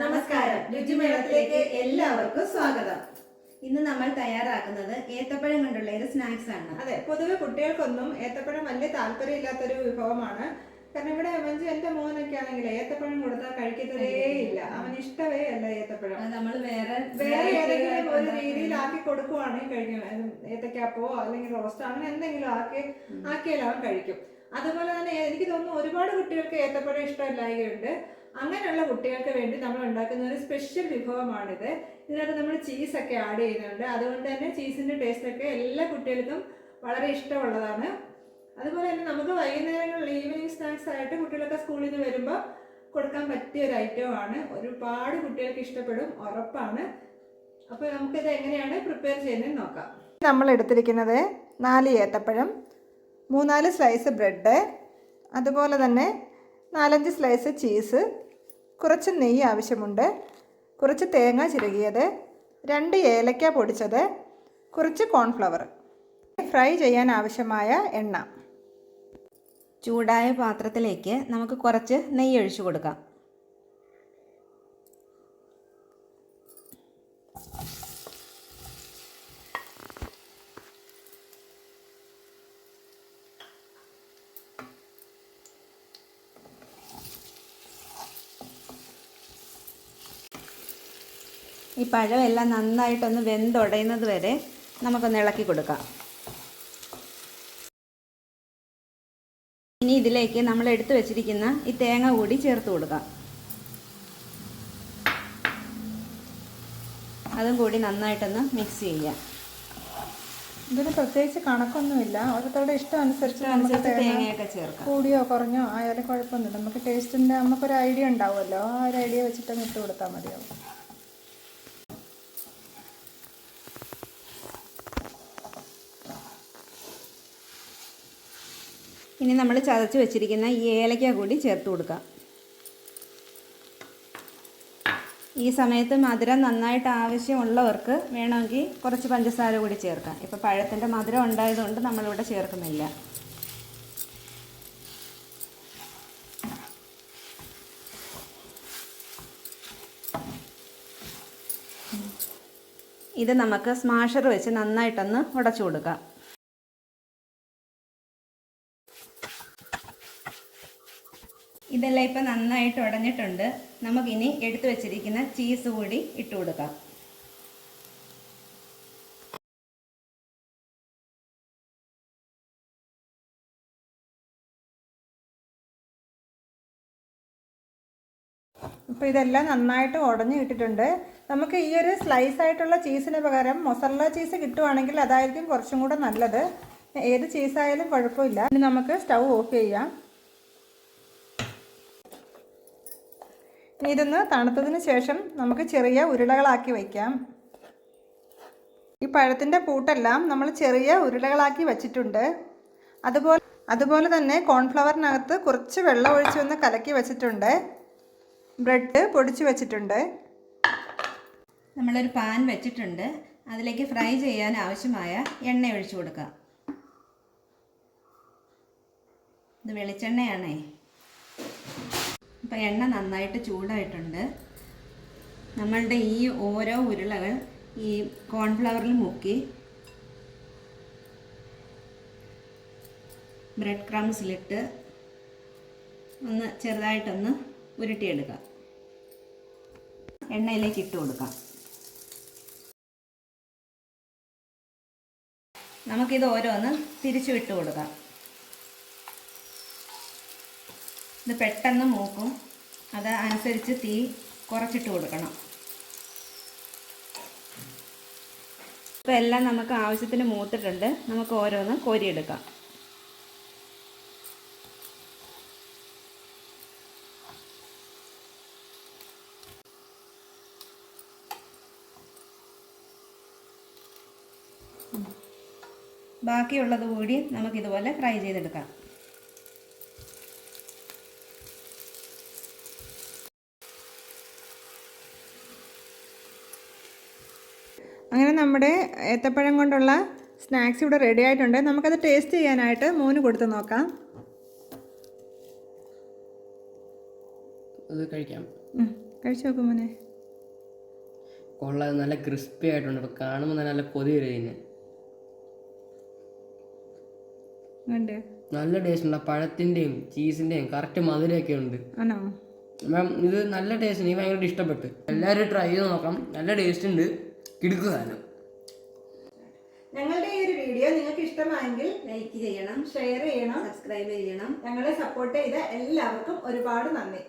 നമസ്കാരം. രുചിമേളത്തിലേക്ക് എല്ലാവർക്കും സ്വാഗതം. ഇന്ന് നമ്മൾ തയ്യാറാക്കുന്നത് ഏത്തപ്പഴം കൊണ്ടുള്ള ഒരു സ്നാക്സ് ആണ്. അതെ പൊതുവെ കുട്ടികൾക്കൊന്നും ഏത്തപ്പഴം വലിയ താല്പര്യമില്ലാത്തൊരു വിഭവമാണ്. കാരണം ഇവിടെ മഞ്ജു എന്റെ മോനൊക്കെ ആണെങ്കിൽ ഏത്തപ്പഴം കൊടുത്താൽ കഴിക്കത്തതേ ഇല്ല. അവന് ഇഷ്ടമേ അല്ല ഏത്തപ്പഴം. നമ്മൾ വേറെ വേറെ ഏതെങ്കിലും ഒരു രീതിയിലാക്കി കൊടുക്കുവാണെങ്കിൽ കഴിക്കും. ഏത്തക്കാപ്പോ അല്ലെങ്കിൽ റോസ്റ്റ് അങ്ങനെ എന്തെങ്കിലും ആക്കി ആക്കിയാൽ അവൻ കഴിക്കും. അതുപോലെ തന്നെ എനിക്ക് തോന്നുന്നു ഒരുപാട് കുട്ടികൾക്ക് ഏത്തപ്പഴം ഇഷ്ടമില്ലായകയുണ്ട്. അങ്ങനെയുള്ള കുട്ടികൾക്ക് വേണ്ടി നമ്മൾ ഉണ്ടാക്കുന്ന ഒരു സ്പെഷ്യൽ വിഭവമാണിത്. ഇതിനകത്ത് നമ്മൾ ചീസൊക്കെ ആഡ് ചെയ്യുന്നുണ്ട്. അതുകൊണ്ട് തന്നെ ചീസിന്റെ ടേസ്റ്റൊക്കെ എല്ലാ കുട്ടികൾക്കും വളരെ ഇഷ്ടമുള്ളതാണ്. അതുപോലെ തന്നെ നമുക്ക് വൈകുന്നേരങ്ങളിൽ ഈവനിങ് സ്നാക്സ് ആയിട്ട് കുട്ടികളൊക്കെ സ്കൂളിൽ നിന്ന് വരുമ്പോൾ കൊടുക്കാൻ പറ്റിയ ഒരു ഐറ്റം ആണ്. ഒരുപാട് കുട്ടികൾക്ക് ഇഷ്ടപ്പെടും ഉറപ്പാണ്. അപ്പോൾ നമുക്കിത് എങ്ങനെയാണ് പ്രിപ്പയർ ചെയ്യുന്നത് നോക്കാം. നമ്മൾ എടുത്തിരിക്കുന്നത് നാല് ഏത്തപ്പഴം മൂന്നാൽ സ്ലൈസ് ബ്രെഡ് അതുപോലെ തന്നെ നാലഞ്ച് സ്ലൈസ് ചീസ് കുറച്ച് നെയ്യ് ആവശ്യമുണ്ട് കുറച്ച് തേങ്ങ ചിരകിയത് രണ്ട് ഏലക്ക പൊടിച്ചത് കുറച്ച് കോൺഫ്ലവർ ഫ്രൈ ചെയ്യാൻ ആവശ്യമായ എണ്ണ. ചൂടായ പാത്രത്തിലേക്ക് നമുക്ക് കുറച്ച് നെയ്യ് ഒഴിച്ചു കൊടുക്കാം. ഈ പഴമെല്ലാം നന്നായിട്ടൊന്ന് വെന്തുടയുന്നത് വരെ നമുക്കൊന്ന് ഇളക്കി കൊടുക്കാം. ഇനി ഇതിലേക്ക് നമ്മൾ എടുത്തു വെച്ചിരിക്കുന്ന ഈ തേങ്ങ കൂടി ചേർത്ത് കൊടുക്കാം. അതും കൂടി നന്നായിട്ടൊന്ന് മിക്സ് ചെയ്യാം. ഇതിന് പ്രത്യേകിച്ച് കണക്കൊന്നുമില്ല. ഓരോരുത്തരുടെ ഇഷ്ടം അനുസരിച്ച് നമുക്ക് തേങ്ങയൊക്കെ ചേർക്കാം. കൂടിയോ കുറഞ്ഞോ ആയാലും കുഴപ്പമൊന്നുമില്ല. നമുക്ക് ടേസ്റ്റിന്റെ നമുക്കൊരു ഐഡിയ ഉണ്ടാവുമല്ലോ. ആ ഒരു ഐഡിയ വെച്ചിട്ട് ഇട്ട് കൊടുത്താൽ മതിയാവും. ഇനി നമ്മൾ ചതച്ച് വെച്ചിരിക്കുന്ന ഈ ഏലക്ക കൂടി ചേർത്ത് കൊടുക്കാം. ഈ സമയത്ത് മധുരം നന്നായിട്ട് ആവശ്യമുള്ളവർക്ക് വേണമെങ്കിൽ കുറച്ച് പഞ്ചസാര കൂടി ചേർക്കാം. ഇപ്പോൾ പഴത്തിന്റെ മധുരം ഉണ്ടായതുകൊണ്ട് നമ്മളിവിടെ ചേർക്കുന്നില്ല. ഇത് നമുക്ക് സ്മാഷർ വെച്ച് നന്നായിട്ടൊന്ന് ഉടച്ചു കൊടുക്കാം. ഇതെല്ലാം ഇപ്പം നന്നായിട്ട് ഉടഞ്ഞിട്ടുണ്ട്. നമുക്കിനി എടുത്തു വച്ചിരിക്കുന്ന ചീസ് കൂടി ഇട്ട് കൊടുക്കാം. അപ്പോൾ ഇതെല്ലാം നന്നായിട്ട് ഉടഞ്ഞു കിട്ടിയിട്ടുണ്ട്. നമുക്ക് ഈ ഒരു സ്ലൈസ് ആയിട്ടുള്ള ചീസിന് പകരം മൊസറല ചീസ് കിട്ടുവാണെങ്കിൽ അതായിരിക്കും കുറച്ചും കൂടെ നല്ലത്. ഏത് ചീസായാലും കുഴപ്പമില്ല. ഇനി നമുക്ക് സ്റ്റൗ ഓഫ് ചെയ്യാം. ഇനി ഇതൊന്ന് തണുത്തതിന് ശേഷം നമുക്ക് ചെറിയ ഉരുളകളാക്കി വയ്ക്കാം. ഈ പഴത്തിന്റെ കൂട്ടെല്ലാം നമ്മൾ ചെറിയ ഉരുളകളാക്കി വച്ചിട്ടുണ്ട്. അതുപോലെ അതുപോലെ തന്നെ കോൺഫ്ലവറിനകത്ത് കുറച്ച് വെള്ളം ഒഴിച്ച് ഒന്ന് കലക്കി വെച്ചിട്ടുണ്ട്. ബ്രെഡ് പൊടിച്ച് വെച്ചിട്ടുണ്ട്. നമ്മളൊരു പാൻ വെച്ചിട്ടുണ്ട്. അതിലേക്ക് ഫ്രൈ ചെയ്യാൻ ആവശ്യമായ എണ്ണ ഒഴിച്ചു കൊടുക്കാം. ഇത് വെളിച്ചെണ്ണയാണേ. അപ്പോൾ എണ്ണ നന്നായിട്ട് ചൂടായിട്ടുണ്ട്. നമ്മളുടെ ഈ ഓരോ ഉരുളകൾ ഈ കോൺഫ്ലവറിൽ മുക്കി ബ്രെഡ് ക്രംസിലിട്ട് ഒന്ന് ചെറുതായിട്ടൊന്ന് ഉരുട്ടിയെടുക്കാം എണ്ണയിലേക്ക് ഇട്ട് കൊടുക്കാം. നമുക്കിത് ഓരോന്ന് തിരിച്ചു വിട്ട് കൊടുക്കാം. ഇത് പെട്ടെന്ന് മൂക്കും. അത് അനുസരിച്ച് തീ കുറച്ചിട്ട് കൊടുക്കണം. ഇപ്പോൾ എല്ലാം നമുക്ക് ആവശ്യത്തിന് മൂത്തിട്ടുണ്ട്. നമുക്ക് ഓരോന്ന് കോരിയെടുക്കാം. ബാക്കിയുള്ളത് കൂടി നമുക്കിതുപോലെ ഫ്രൈ ചെയ്തെടുക്കാം. അങ്ങനെ നമ്മുടെ ഏത്തപ്പഴം കൊണ്ടുള്ള സ്നാക്സ് ഇവിടെ റെഡി ആയിട്ടുണ്ട്. നമുക്കത് ടേസ്റ്റ് ചെയ്യാനായിട്ട് മോന് കൊടുത്ത് നോക്കാം. അത് കഴിക്കാം. കഴിച്ചു നോക്കും മോനെ. കൊള്ളാം നല്ല ക്രിസ്പി ആയിട്ടുണ്ട്. അപ്പം കാണുമ്പോൾ നല്ല കൊതി വരും ഉണ്ട് നല്ല ടേസ്റ്റ് ഉണ്ട്. പഴത്തിന്റെയും പഴത്തിന്റെയും ചീസിന്റെയും കറക്റ്റ് മധുരമൊക്കെ ഉണ്ട്. ആണോ? അപ്പം ഇത് നല്ല ടേസ്റ്റ് എനിക്ക് ഭയങ്കര ഇഷ്ടപ്പെട്ടു. എല്ലാവരും ട്രൈ ചെയ്ത് നോക്കാം. നല്ല ടേസ്റ്റ് ഉണ്ട്. കിടുക്കുക സാധനം ഞങ്ങളുടെ ഈ ഒരു വീഡിയോ നിങ്ങൾക്ക് ഇഷ്ടമായെങ്കിൽ ലൈക്ക് ചെയ്യണം ഷെയർ ചെയ്യണം സബ്സ്ക്രൈബ് ചെയ്യണം. ഞങ്ങളെ സപ്പോർട്ട് ചെയ്ത എല്ലാവർക്കും ഒരുപാട് നന്ദി.